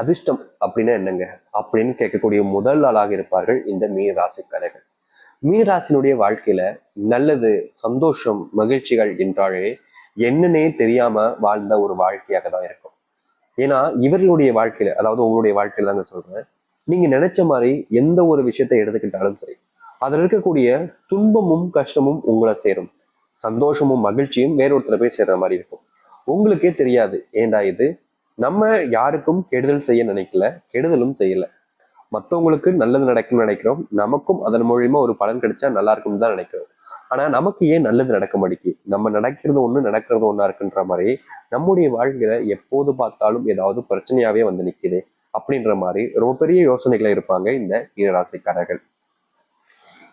அதிர்ஷ்டம் அப்படின்னா என்னங்க? அப்படின்னு கேட்கக்கூடிய முதல் ஆளாக இருப்பார்கள் இந்த மீன ராசிக்காரர்கள். மீன ராசினுடைய வாழ்க்கையில நல்லது சந்தோஷம் மகிழ்ச்சிகள் என்றாலே என்னன்னே தெரியாம வாழ்ந்த ஒரு வாழ்க்கையாக தான் இருக்கும். ஏன்னா இவர்களுடைய வாழ்க்கையில அதாவது உங்களுடைய வாழ்க்கையில தாங்க சொல்றேன். நீங்க நினைச்ச மாதிரி எந்த ஒரு விஷயத்தை எடுத்துக்கிட்டாலும் சரி அதில் இருக்கக்கூடிய துன்பமும் கஷ்டமும் உங்களை சேரும். சந்தோஷமும் மகிழ்ச்சியும் வேறொருத்தர போய் சேர்ற மாதிரி இருக்கும். உங்களுக்கே தெரியாது ஏண்டா இது? நம்ம யாருக்கும் கெடுதல் செய்ய நினைக்கல கெடுதலும் செய்யல. மற்றவங்களுக்கு நல்லது நடக்கும்னு நினைக்கிறோம். நமக்கும் அதன் மூலியமா ஒரு பலன் கிடைச்சா நல்லா இருக்கும்னு தான் நினைக்கிறோம். ஆனா நமக்கு ஏன் நல்லது நடக்க மாட்டேங்கி நம்ம நடக்கிறது ஒண்ணு நடக்கிறது ஒண்ணா இருக்குன்ற மாதிரி நம்முடைய வாழ்க்கையில எப்போது பார்த்தாலும் ஏதாவது பிரச்சனையாவே வந்து நிக்குது அப்படின்ற மாதிரி ரொம்ப பெரிய யோசனைகளை இருப்பாங்க இந்த மீனராசிக்காரர்கள்.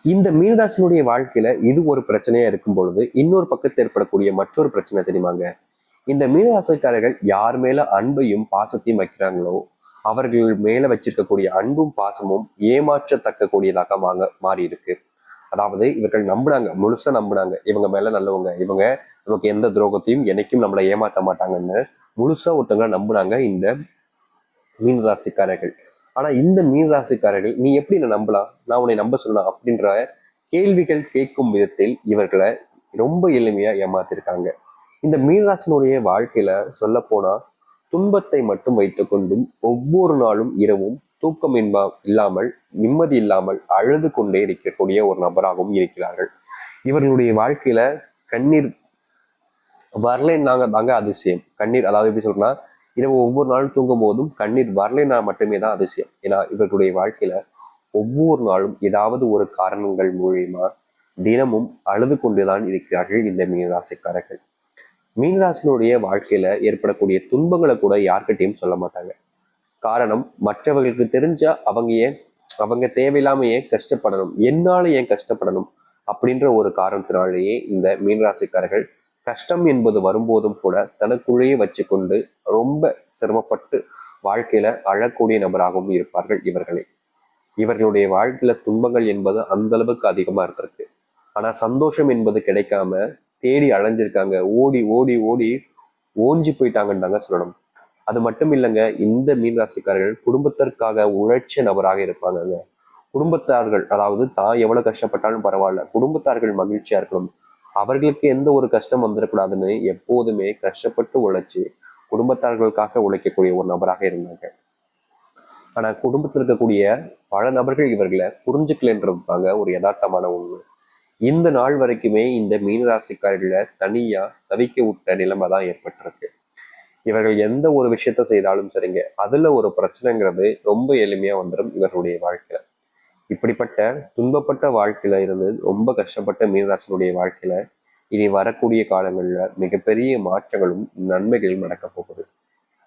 இந்த மீனராசினுடைய வாழ்க்கையில இது ஒரு பிரச்சனையா இருக்கும் பொழுது இன்னொரு பக்கத்தில் ஏற்படக்கூடிய மற்றொரு பிரச்சனை தெரியுமாங்க? இந்த மீனராசிக்காரர்கள் யார் மேல அன்பையும் பாசத்தையும் வைக்கிறாங்களோ அவர்கள் மேல வச்சிருக்கக்கூடிய அன்பும் பாசமும் ஏமாற்றத்தக்கக்கூடியதாக மாங்க மாறி இருக்கு அதாவது இவர்கள் நம்புனாங்க முழுசா நம்புனாங்க இவங்க மேல நல்லவங்க இவங்க நமக்கு எந்த துரோகத்தையும் என்னைக்கும் நம்மளை ஏமாற்ற மாட்டாங்கன்னு முழுசா ஒருத்தவங்க நம்புனாங்க இந்த மீனராசிக்காரர்கள். ஆனா இந்த மீனராசிக்காரர்கள் நீ எப்படி என்ன நம்பலாம்? நான் உன்னை நம்ப சொல்லலாம் அப்படின்ற கேள்விகள் கேட்கும் விதத்தில் இவர்களை ரொம்ப எளிமையா ஏமாத்திருக்காங்க. இந்த மீனராசினுடைய வாழ்க்கையில சொல்ல போனா துன்பத்தை மட்டும் வைத்துக்கொண்டும் ஒவ்வொரு நாளும் இரவும் தூக்கம் இன்பா இல்லாமல் நிம்மதி இல்லாமல் அழுது கொண்டே இருக்கக்கூடிய ஒரு நபராகவும் இருக்கிறார்கள். இவர்களுடைய வாழ்க்கையில கண்ணீர் வரலைன்னாங்க தாங்க அதிசயம். கண்ணீர் அதாவது எப்படி சொல்றேன்னா இரவு ஒவ்வொரு நாளும் தூங்கும் போதும் கண்ணீர் வரலைன்னா மட்டுமே தான் அதிசயம். ஏன்னா இவர்களுடைய வாழ்க்கையில ஒவ்வொரு நாளும் ஏதாவது ஒரு காரணங்கள் மூலியமா தினமும் அழுது கொண்டுதான் இருக்கிறார்கள் இந்த மீனராசிக்காரர்கள். மீனராசினுடைய வாழ்க்கையில ஏற்படக்கூடிய துன்பங்களை கூட யார்கிட்டையும் சொல்ல மாட்டாங்க. காரணம் மற்றவர்களுக்கு தெரிஞ்சா அவங்க ஏன் அவங்க தேவையில்லாம ஏன் கஷ்டப்படணும் என்னால ஏன் கஷ்டப்படணும் அப்படின்ற ஒரு காரணத்தினாலேயே இந்த மீனராசிக்காரர்கள் கஷ்டம் என்பது வரும்போதும் கூட தனக்குள்ளேயே வச்சுக்கொண்டு ரொம்ப சிரமப்பட்டு வாழ்க்கையில அழக்கூடிய நபராகவும் இருப்பார்கள் இவர்களே. இவர்களுடைய வாழ்க்கையில துன்பங்கள் என்பது அந்த அளவுக்கு அதிகமா இருந்திருக்கு. ஆனா சந்தோஷம் என்பது கிடைக்காம தேடி அலைஞ்சிருக்காங்க. ஓடி ஓடி ஓடி ஓஞ்சி போயிட்டாங்கன்னு சொல்லணும். அது மட்டும் இல்லைங்க இந்த மீனராசிக்காரர்கள் குடும்பத்திற்காக உழைச்ச நபராக இருப்பாங்கங்க. குடும்பத்தார்கள் அதாவது தான் எவ்வளவு கஷ்டப்பட்டாலும் பரவாயில்ல குடும்பத்தார்கள் மகிழ்ச்சியா இருக்கணும். அவர்களுக்கு எந்த ஒரு கஷ்டம் வந்துடக்கூடாதுன்னு எப்போதுமே கஷ்டப்பட்டு உழைச்சு குடும்பத்தார்களுக்காக உழைக்கக்கூடிய ஒரு நபராக இருந்தாங்க. ஆனா குடும்பத்தில் இருக்கக்கூடிய பல நபர்கள் இவர்களை புரிஞ்சுக்கலன்றது தாங்க ஒரு யதார்த்தமான உண்மை. இந்த நாள் வரைக்குமே இந்த மீனராசிக்காரர்களை தனியா தவிக்க விட்ட நிலைமை தான் ஏற்பட்டிருக்கு. இவர்கள் எந்த ஒரு விஷயத்த செய்தாலும் சரிங்க அதுல ஒரு பிரச்சனைங்கிறது ரொம்ப எளிமையா வந்துடும் இவர்களுடைய வாழ்க்கையில. இப்படிப்பட்ட துன்பப்பட்ட வாழ்க்கையில இருந்து ரொம்ப கஷ்டப்பட்ட மீனராசினுடைய வாழ்க்கையில இனி வரக்கூடிய காலங்கள்ல மிகப்பெரிய மாற்றங்களும் நன்மைகளும் நடக்க போகுது.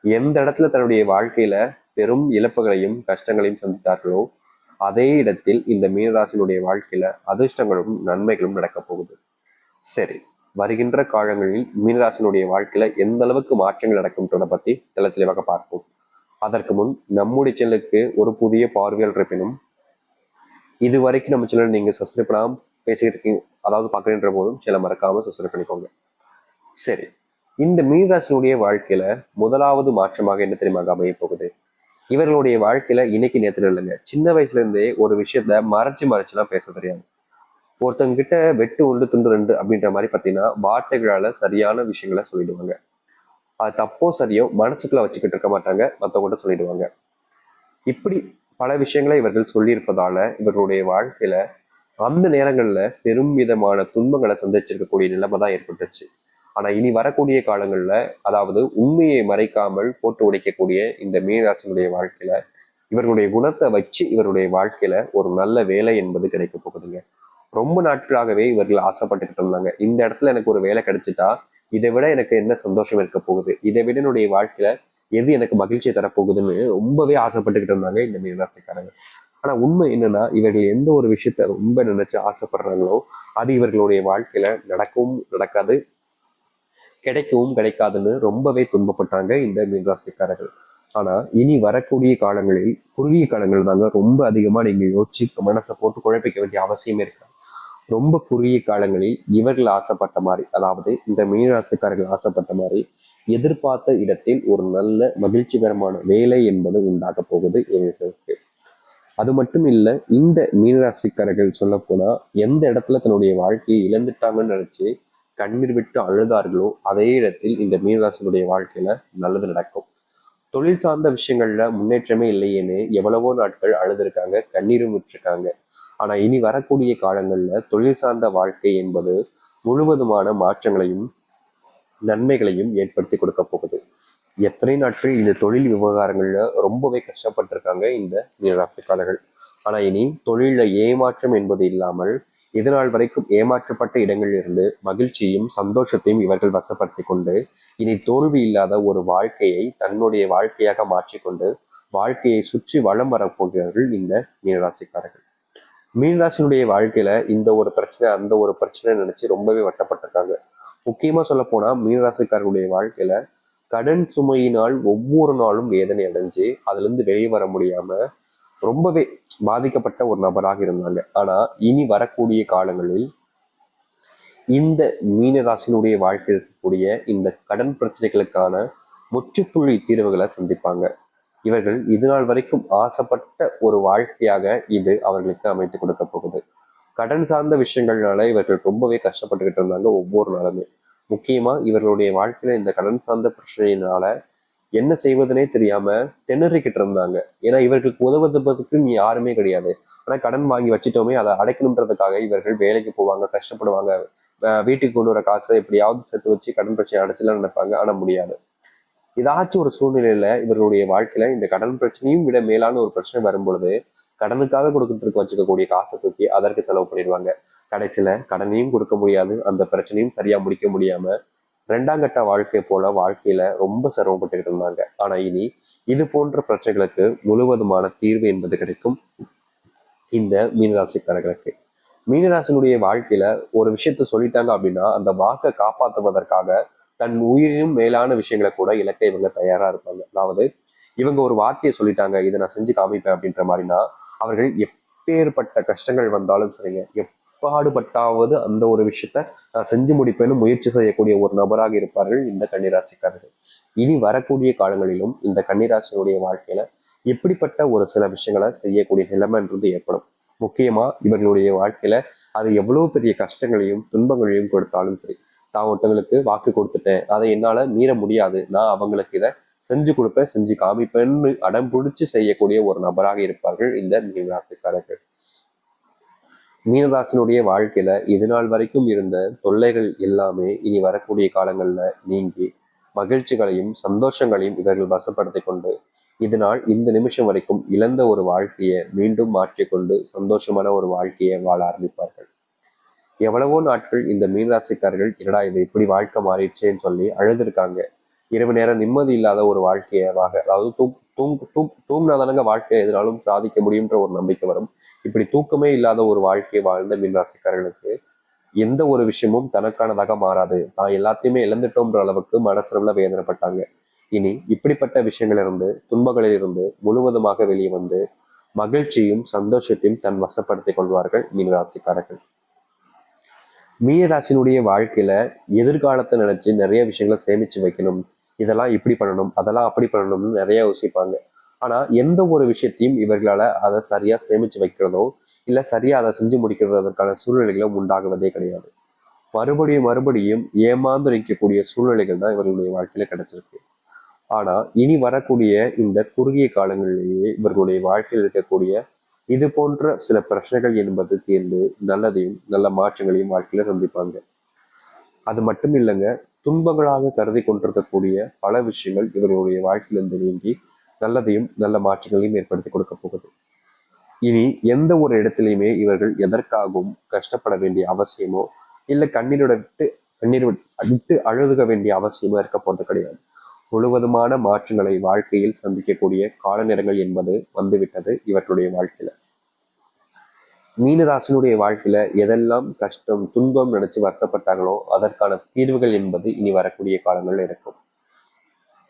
எந்த இடத்துல தன்னுடைய வாழ்க்கையில பெரும் இழப்புகளையும் கஷ்டங்களையும் சந்தித்தார்களோ அதே இடத்தில் இந்த மீனராசினுடைய வாழ்க்கையில அதிர்ஷ்டங்களும் நன்மைகளும் நடக்க போகுது. சரி வருகின்ற காலங்களில் மீனராசினுடைய வாழ்க்கையில எந்த அளவுக்கு மாற்றங்கள் நடக்கும்ன்றதை பத்தி தெல தெளிவாக பார்ப்போம். அதற்கு முன் நம்முடைய சேனலுக்கு ஒரு புதிய பார்வையாளர் இருப்பினும் இது வரைக்கும் நம்ம சேனல் நீங்க சப்ஸ்கிரைப் பண்ணாம பேசிக்கிட்டு இருக்கீங்க அதாவது பார்க்குறன்ற போதும் சில மறக்காம சப்ஸ்கிரைப் பண்ணிக்கோங்க. சரி இந்த மீனராசினுடைய வாழ்க்கையில முதலாவது மாற்றமாக என்ன தெரியுமா அமைய போகுது? இவர்களுடைய வாழ்க்கையில இன்னைக்கு நேரத்துல இல்லைங்க. சின்ன வயசுல இருந்தே ஒரு விஷயத்த மறைச்சு மறைச்சுலாம் பேச தெரியாது. ஒருத்தங்க கிட்ட வெட்டு ஒன்று துண்டு ரெண்டு அப்படின்ற மாதிரி பார்த்தீங்கன்னா வார்த்தைகளால சரியான விஷயங்களை சொல்லிடுவாங்க. அது தப்போ சரியோ மனசுக்குள்ள வச்சுக்கிட்டு இருக்க மாட்டாங்க. மற்றவங்கள்ட்ட சொல்லிடுவாங்க. இப்படி பல விஷயங்களை இவர்கள் சொல்லியிருப்பதால இவர்களுடைய வாழ்க்கையில அந்த நேரங்கள்ல பெரும் விதமான துன்பங்களை சந்திச்சிருக்கக்கூடிய நிலைமை தான் ஏற்பட்டுச்சு. ஆனா இனி வரக்கூடிய காலங்கள்ல அதாவது உண்மையை மறைக்காமல் போட்டு உடைக்கக்கூடிய இந்த மீனராசினுடைய வாழ்க்கையில இவர்களுடைய குணத்தை வச்சு இவருடைய வாழ்க்கையில ஒரு நல்ல வேலை என்பது கிடைக்க போகுதுங்க. ரொம்ப நாட்களாகவே இவர்கள் ஆசைப்பட்டுக்கிட்டு இருந்தாங்க. இந்த இடத்துல எனக்கு ஒரு வேலை கிடைச்சிட்டா இதை விட எனக்கு என்ன சந்தோஷம் இருக்க போகுது? இதை விட என்னுடைய வாழ்க்கையில எது எனக்கு மகிழ்ச்சியை தரப்போகுதுன்னு ரொம்பவே ஆசைப்பட்டுக்கிட்டு இருந்தாங்க இந்த மீனராசிக்காரங்க. ஆனா உண்மை என்னன்னா இவர்கள் எந்த ஒரு விஷயத்த ரொம்ப நினைச்சு ஆசைப்படுறாங்களோ அது இவர்களுடைய வாழ்க்கையில நடக்கவும் நடக்காது. கிடைக்கவும் கிடைக்காதுன்னு ரொம்பவே துன்பப்பட்டாங்க இந்த மீனராசிக்காரர்கள் ஆனா இனி வரக்கூடிய காலங்களில் குறுகிய காலங்கள் தாங்க ரொம்ப அதிகமா நீங்க யோசிச்சு மனசை போட்டு குழப்பிக்க வேண்டிய அவசியமே இருக்காது. ரொம்ப குறுகிய காலங்களில் இவர்கள் ஆசைப்பட்ட மாதிரி அதாவது இந்த மீனராசிக்காரர்கள் ஆசைப்பட்ட மாதிரி எதிர்பார்த்த இடத்தில் ஒரு நல்ல மகிழ்ச்சிகரமான வேலை என்பது உண்டாக போகுது இவர்களுக்கு. அது மட்டும் இல்ல இந்த மீனராசிக்காரர்கள் சொல்ல போனா எந்த இடத்துல தன்னுடைய வாழ்க்கையை இழந்துட்டாங்கன்னு நினைச்சு கண்ணீர் விட்டு அழுதார்களோ அதே இடத்தில் இந்த மீனராசினுடைய வாழ்க்கையில நல்லது நடக்கும். தொழில் சார்ந்த விஷயங்கள்ல முன்னேற்றமே இல்லையேன்னு எவ்வளவோ நாட்கள் அழுதுருக்காங்க கண்ணீரும் விட்டுருக்காங்க. ஆனா இனி வரக்கூடிய காலங்கள்ல தொழில் சார்ந்த வாழ்க்கை என்பது முழுவதுமான மாற்றங்களையும் நன்மைகளையும் ஏற்படுத்தி கொடுக்க போகுது. எத்தனை நாட்கள் இந்த தொழில் விவகாரங்கள்ல ரொம்பவே கஷ்டப்பட்டிருக்காங்க இந்த மீனராசிக்காரர்கள் ஆனா இனி தொழில ஏமாற்றம் என்பது இல்லாமல் இதுநாள் வரைக்கும் ஏமாற்றப்பட்ட இடங்களில் இருந்து மகிழ்ச்சியும் சந்தோஷத்தையும் இவர்கள் வசப்படுத்தி கொண்டு இனி தோல்வி இல்லாத ஒரு வாழ்க்கையை தன்னுடைய வாழ்க்கையாக மாற்றிக்கொண்டு வாழ்க்கையை சுற்றி வளம் வரப்போகிறார்கள் இந்த மீனராசிக்காரர்கள். மீனராசினுடைய வாழ்க்கையில இந்த ஒரு பிரச்சனை அந்த ஒரு பிரச்சனை நினைச்சு ரொம்பவே வட்டப்பட்டிருக்காங்க. முக்கியமா சொல்ல போனா மீனராசிக்காரர்களுடைய வாழ்க்கையில கடன் சுமையினால் ஒவ்வொரு நாளும் வேதனை அடைஞ்சு அதுல இருந்து வெளியே வர முடியாம ரொம்பவே பாதிக்கப்பட்ட ஒரு நபராக இருந்தாங்க. ஆனா இனி வரக்கூடிய காலங்களில் இந்த மீனராசினுடைய வாழ்க்கையில் இருக்கக்கூடிய இந்த கடன் பிரச்சனைகளுக்கான முற்றுப்புள்ளி தீர்வுகளை சந்திப்பாங்க. இவர்கள் இது நாள் வரைக்கும் ஆசைப்பட்ட ஒரு வாழ்க்கையாக இது அவர்களுக்கு அமைத்து கொடுக்க போகுது. கடன் சார்ந்த விஷயங்கள்னால இவர்கள் ரொம்பவே கஷ்டப்பட்டுக்கிட்டு இருந்தாங்க ஒவ்வொரு நாளுமே. முக்கியமா இவர்களுடைய வாழ்க்கையில இந்த கடன் சார்ந்த பிரச்சனையினால என்ன செய்வதுனே தெரியாம திணறிக்கிட்டு இருந்தாங்க. ஏன்னா இவர்களுக்கு உதவுவதற்கு யாருமே கிடையாது. ஆனா கடன் வாங்கி வச்சுட்டோமே அதை அடைக்கணுன்றதுக்காக இவர்கள் வேலைக்கு போவாங்க கஷ்டப்படுவாங்க. வீட்டுக்கு கொண்டு வர காசை எப்படியாவது சேர்த்து வச்சு கடன் பிரச்சனை அடைச்சலாம் நினைப்பாங்க. ஆனா முடியாது. ஏதாச்சும் ஒரு சூழ்நிலையில இவர்களுடைய வாழ்க்கையில இந்த கடன் பிரச்சனையும் விட மேலான ஒரு பிரச்சனை வரும்பொழுது கடனுக்காக கொடுக்கறதுக்கு வச்சுக்கக்கூடிய காசை தூக்கி அதற்கு செலவு பண்ணிடுவாங்க. கடைசியில கடனையும் கொடுக்க முடியாது. அந்த பிரச்சனையும் சரியா முடிக்க முடியாம ரெண்டாம் கட்ட வாழ்க்கை போல வாழ்க்கையில ரொம்ப சிரமப்பட்டுக்கிட்டு இருந்தாங்க. ஆனா இனி இது போன்ற பிரச்சனைகளுக்கு முழுவதுமான தீர்வு என்பது கிடைக்கும். இந்த மீனராசிக்காரர்களுக்கு மீனராசினுடைய வாழ்க்கையில ஒரு விஷயத்த சொல்லிட்டாங்க அப்படின்னா அந்த வாக்கை காப்பாற்றுவதற்காக தன் உயிரினும் மேலான விஷயங்களை கூட இலக்க இவங்க தயாரா இருப்பாங்க. அதாவது இவங்க ஒரு வார்த்தையை சொல்லிட்டாங்க இதை நான் செஞ்சு காமிப்பேன் அப்படின்ற மாதிரினா அவர்கள் எப்பேற்பட்ட கஷ்டங்கள் வந்தாலும் சரிங்க பாடுபட்டாவது அந்த ஒரு விஷயத்த நான் செஞ்சு முடிப்பேன்னு முயற்சி செய்யக்கூடிய ஒரு நபராக இருப்பார்கள் இந்த கன்னிராசிக்காரர்கள். இனி வரக்கூடிய காலங்களிலும் இந்த கன்னிராசியினுடைய வாழ்க்கையில எப்படிப்பட்ட ஒரு சில விஷயங்களை செய்யக்கூடிய நிலைமைன்றது ஏற்படும். முக்கியமா இவர்களுடைய வாழ்க்கையில அது எவ்வளவு பெரிய கஷ்டங்களையும் துன்பங்களையும் கொடுத்தாலும் சரி. தான் ஒருத்தவங்களுக்கு வாக்கு கொடுத்துட்டேன். அதை என்னால மீற முடியாது. நான் அவங்களுக்கு இதை செஞ்சு கொடுப்பேன் செஞ்சு காமிப்பேன்னு அடம் பிடிச்சு செய்யக்கூடிய ஒரு நபராக இருப்பார்கள் இந்த மீனராசிக்காரர்கள். மீனராசினுடைய வாழ்க்கையில இது நாள் வரைக்கும் இருந்த தொல்லைகள் எல்லாமே இனி வரக்கூடிய காலங்கள்ல நீங்கி மகிழ்ச்சிகளையும் சந்தோஷங்களையும் இவர்கள் வசப்படுத்தி கொண்டு இதனால் இந்த நிமிஷம் வரைக்கும் இழந்த ஒரு வாழ்க்கையை மீண்டும் மாற்றிக்கொண்டு சந்தோஷமான ஒரு வாழ்க்கையை வாழ ஆரம்பிப்பார்கள். எவ்வளவோ நாட்கள் இந்த மீனராசிக்காரர்கள் என்னடா இது இப்படி வாழ்க்கை மாறிடுச்சேன்னு சொல்லி அழுதுருக்காங்க. இரவு நேரம் நிம்மதி இல்லாத ஒரு வாழ்க்கையை வாக அதாவது தூக் தூங் தூங் தூங்கினா தானங்க வாழ்க்கை எதுனாலும் சாதிக்க முடியுன்ற ஒரு நம்பிக்கை வரும். இப்படி தூக்கமே இல்லாத ஒரு வாழ்க்கையை வாழ்ந்த மீனராசிக்காரர்களுக்கு எந்த ஒரு விஷயமும் தனக்கானதாக மாறாது. தான் எல்லாத்தையுமே இழந்துட்டோம்ன்ற அளவுக்கு மனசுல வேதனைப்பட்டாங்க. இனி இப்படிப்பட்ட விஷயங்களிலிருந்து துன்பங்களிலிருந்து முழுவதுமாக வெளியே வந்து மகிழ்ச்சியும் சந்தோஷத்தையும் தன் வசப்படுத்திக் கொள்வார்கள் மீனராசிக்காரர்கள். மீனராசினுடைய வாழ்க்கையில எதிர்காலத்தை நினைச்சு நிறைய விஷயங்களை சேமிச்சு வைக்கணும். இதெல்லாம் இப்படி பண்ணணும் அதெல்லாம் அப்படி பண்ணணும்னு நிறைய யோசிப்பாங்க. ஆனா எந்த ஒரு விஷயத்தையும் இவர்களால அதை சரியா சேமிச்சு வைக்கிறதோ இல்ல சரியா அதை செஞ்சு முடிக்கிறதற்கான சூழ்நிலைகளும் உண்டாகுவதே கிடையாது. மறுபடியும் மறுபடியும் ஏமாந்து நிற்கக்கூடிய சூழ்நிலைகள் தான் இவர்களுடைய வாழ்க்கையில கிடைச்சிருக்கு. ஆனா இனி வரக்கூடிய இந்த குறுகிய காலங்களிலேயே இவர்களுடைய வாழ்க்கையில் இருக்கக்கூடிய இது போன்ற சில பிரச்சனைகள் என்பது தீர்ந்து நல்லதையும் நல்ல மாற்றங்களையும் வாழ்க்கையில சந்திப்பாங்க. அது மட்டும் இல்லைங்க துன்பங்களாக கருதி கொண்டிருக்கக்கூடிய பல விஷயங்கள் இவர்களுடைய வாழ்க்கையிலிருந்து நீங்கி நல்லதையும் நல்ல மாற்றங்களையும் ஏற்படுத்தி கொடுக்க போகுது. இனி எந்த ஒரு இடத்திலையுமே இவர்கள் எதற்காகவும் கஷ்டப்பட வேண்டிய அவசியமோ இல்லை கண்ணீரோட விட்டு கண்ணீர் விட்டு அழுதுக வேண்டிய அவசியமோ இருக்க போகிறது கிடையாது. முழுவதுமான மாற்றங்களை வாழ்க்கையில் சந்திக்கக்கூடிய கால நேரங்கள் என்பது வந்துவிட்டது இவர்களுடைய வாழ்க்கையில. மீனராசினுடைய வாழ்க்கையில எதெல்லாம் கஷ்டம் துன்பம் நினைச்சு வருத்தப்பட்டாங்களோ அதற்கான தீர்வுகள் என்பது இனி வரக்கூடிய காலங்கள் இருக்கும்.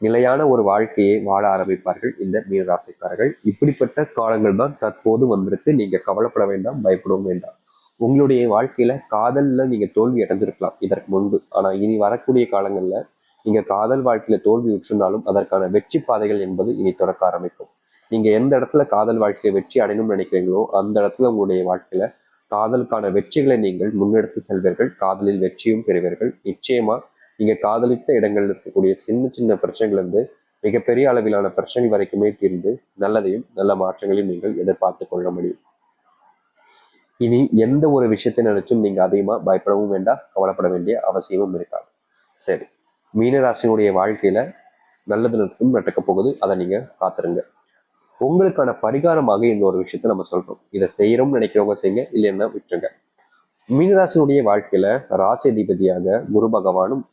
நிலையான ஒரு வாழ்க்கையை வாழ ஆரம்பிப்பார்கள் இந்த மீனராசிக்காரர்கள். இப்படிப்பட்ட காலங்கள் தான் தற்போது வந்திருக்கு. நீங்க கவலைப்பட வேண்டாம் பயப்படவும் வேண்டாம். உங்களுடைய வாழ்க்கையில காதல்ல நீங்க தோல்வி அடைஞ்சிருக்கலாம் இதற்கு முன்பு. ஆனா இனி வரக்கூடிய காலங்கள்ல நீங்க காதல் வாழ்க்கையில தோல்வி உற்றிருந்தாலும் அதற்கான வெற்றி பாதைகள் என்பது இனி தொடக்க ஆரம்பிக்கும். நீங்க எந்த இடத்துல காதல் வாழ்க்கையை வெற்றி அடையணும்னு நினைக்கிறீங்களோ அந்த இடத்துல உங்களுடைய வாழ்க்கையில காதலுக்கான வெற்றிகளை நீங்கள் முன்னெடுத்து செல்வீர்கள். காதலில் வெற்றியும் பெறுவீர்கள். நிச்சயமா நீங்க காதலித்த இடங்களில் இருக்கக்கூடிய சின்ன சின்ன பிரச்சனைகள் இருந்து மிகப்பெரிய அளவிலான பிரச்சனை வரைக்குமே தீர்ந்து நல்லதையும் நல்ல மாற்றங்களையும் நீங்கள் எதிர்பார்த்து கொள்ள முடியும். இனி எந்த ஒரு விஷயத்தை நினைச்சும் நீங்க அதிகமா பயப்படவும் வேண்டாம் கவலைப்பட வேண்டிய அவசியமும் இருக்காது. சரி மீனராசினுடைய வாழ்க்கையில நல்லது நடக்கும் நடக்க போகுது. அதை நீங்க காத்துருங்க. உங்களுக்கான பரிகாரமாக இந்த ஒரு விஷயத்த நம்ம சொல்றோம். இதை செய்யறோம்னு நினைக்கிறவங்க செய்யுங்க இல்லைன்னா விட்டுருங்க. மீனராசினுடைய வாழ்க்கையில ராசிதிபதியாக குரு பகவானும்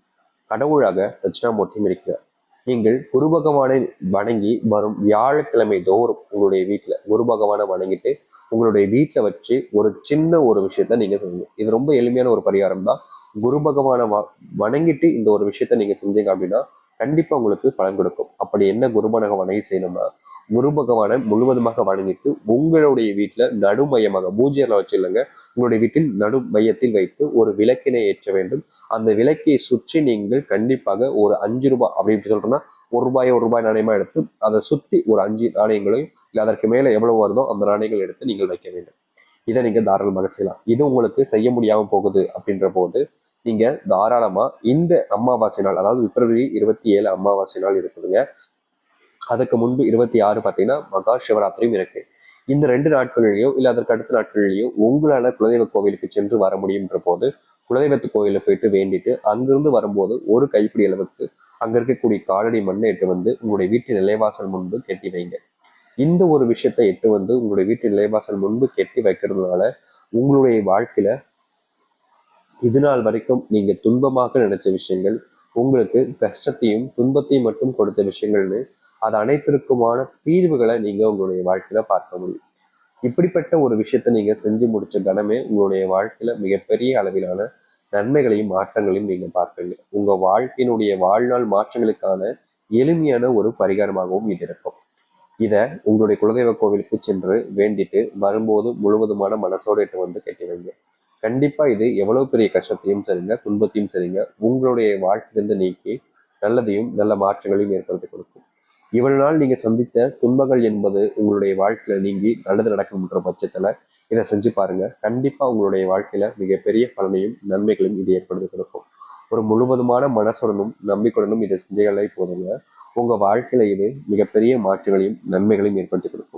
கடவுளாக தட்சிணாமூர்த்தியும் இருக்கிறார். நீங்கள் குரு பகவானை வணங்கி வரும் வியாழக்கிழமை தோறும் உங்களுடைய வீட்டுல குரு பகவானை வணங்கிட்டு உங்களுடைய வீட்டுல வச்சு ஒரு சின்ன ஒரு விஷயத்த நீங்க செய்யுங்க. இது ரொம்ப எளிமையான ஒரு பரிகாரம் தான். குரு பகவானை வ வணங்கிட்டு இந்த ஒரு விஷயத்த நீங்க செஞ்சீங்க அப்படின்னா கண்டிப்பா உங்களுக்கு பலன் கொடுக்கும். அப்படி என்ன குருபனக வணங்கி செய்யணும்னா குரு பகவானை முழுவதுமாக வணங்கிட்டு உங்களுடைய வீட்டில் நடுமையமாக பூஜையில் வச்சுருங்க உங்களுடைய வீட்டில் நடு மையத்தில் வைத்து ஒரு விளக்கினை ஏற்ற வேண்டும். அந்த விளக்கை சுற்றி நீங்கள் கண்டிப்பாக ஒரு அஞ்சு ரூபாய் அப்படின்னு சொல்றோம்னா ஒரு ரூபாய் ஒரு ரூபாய் நாணயமா எடுத்து அதை சுத்தி ஒரு அஞ்சு நாணயங்களையும் இல்லை அதற்கு மேலே எவ்வளவு வருதோ அந்த நாணயங்கள் எடுத்து நீங்கள் வைக்க வேண்டும். இதை நீங்க தாராளமாக செய்யலாம். இது உங்களுக்கு செய்ய முடியாம போகுது அப்படின்ற போது நீங்க தாராளமா இந்த அமாவாசை நாள் அதாவது பிப்ரவரி இருபத்தி ஏழு அமாவாசை நாள் இருக்குதுங்க. அதுக்கு முன்பு இருபத்தி ஆறு பார்த்தீங்கன்னா மகா சிவராத்திரியும் இருக்கு. இந்த ரெண்டு நாட்களிலேயோ இல்லை அதற்கு அடுத்த நாட்களிலேயோ உங்களால குலதெய்வ கோவிலுக்கு சென்று வர முடியுன்ற போது குலதெய்வத்து கோயிலில் போயிட்டு வேண்டிட்டு அங்கிருந்து வரும்போது ஒரு கைப்பிடி அளவுக்கு அங்க இருக்கக்கூடிய காலடி மண்ணை எட்டு வந்து உங்களுடைய வீட்டு நிலைவாசல் முன்பு கெட்டி வைங்க. இந்த ஒரு விஷயத்தை எட்டு வந்து உங்களுடைய வீட்டு நிலைவாசல் முன்பு கெட்டி வைக்கிறதுனால உங்களுடைய வாழ்க்கையில இது நாள் வரைக்கும் நீங்க துன்பமாக நினைச்ச விஷயங்கள் உங்களுக்கு கஷ்டத்தையும் துன்பத்தையும் மட்டும் கொடுத்த விஷயங்கள்னு அது அனைத்திற்குமான தீர்வுகளை நீங்க உங்களுடைய வாழ்க்கையில பார்க்க முடியும். இப்படிப்பட்ட ஒரு விஷயத்த நீங்க செஞ்சு முடிச்ச கணமே உங்களுடைய வாழ்க்கையில மிகப்பெரிய அளவிலான நன்மைகளையும் மாற்றங்களையும் நீங்க பார்ப்பீங்க. உங்க வாழ்க்கையினுடைய வாழ்நாள் மாற்றங்களுக்கான எளிமையான ஒரு பரிகாரமாகவும் இது இருக்கும். இதை உங்களுடைய குலதெய்வ கோவிலுக்கு சென்று வேண்டிட்டு வரும்போது முழுவதுமான மனசோட வந்து கட்டி வைங்க. கண்டிப்பா இது எவ்வளவு பெரிய கஷ்டத்தையும் சரிங்க துன்பத்தையும் சரிங்க உங்களுடைய வாழ்க்கையிலிருந்து நீக்கி நல்லதையும் நல்ல மாற்றங்களையும் ஏற்படுத்தி கொடுக்கும். இவ்வளவு நாள் நீங்க சந்தித்த துன்பங்கள் என்பது உங்களுடைய வாழ்க்கையில நீங்கி நல்லது நடக்கணுன்ற பட்சத்துல இதை செஞ்சு பாருங்க. கண்டிப்பா உங்களுடைய வாழ்க்கையில மிகப்பெரிய பலனையும் நன்மைகளையும் இது ஏற்படுத்தி கொடுக்கும். ஒரு முழுவதுமான மனசுடனும் நம்பிக்கையுடனும் இதை செஞ்சாலே போதுங்க. உங்க வாழ்க்கையில இது மிகப்பெரிய மாற்றங்களையும் நன்மைகளையும் ஏற்படுத்தி கொடுக்கும்.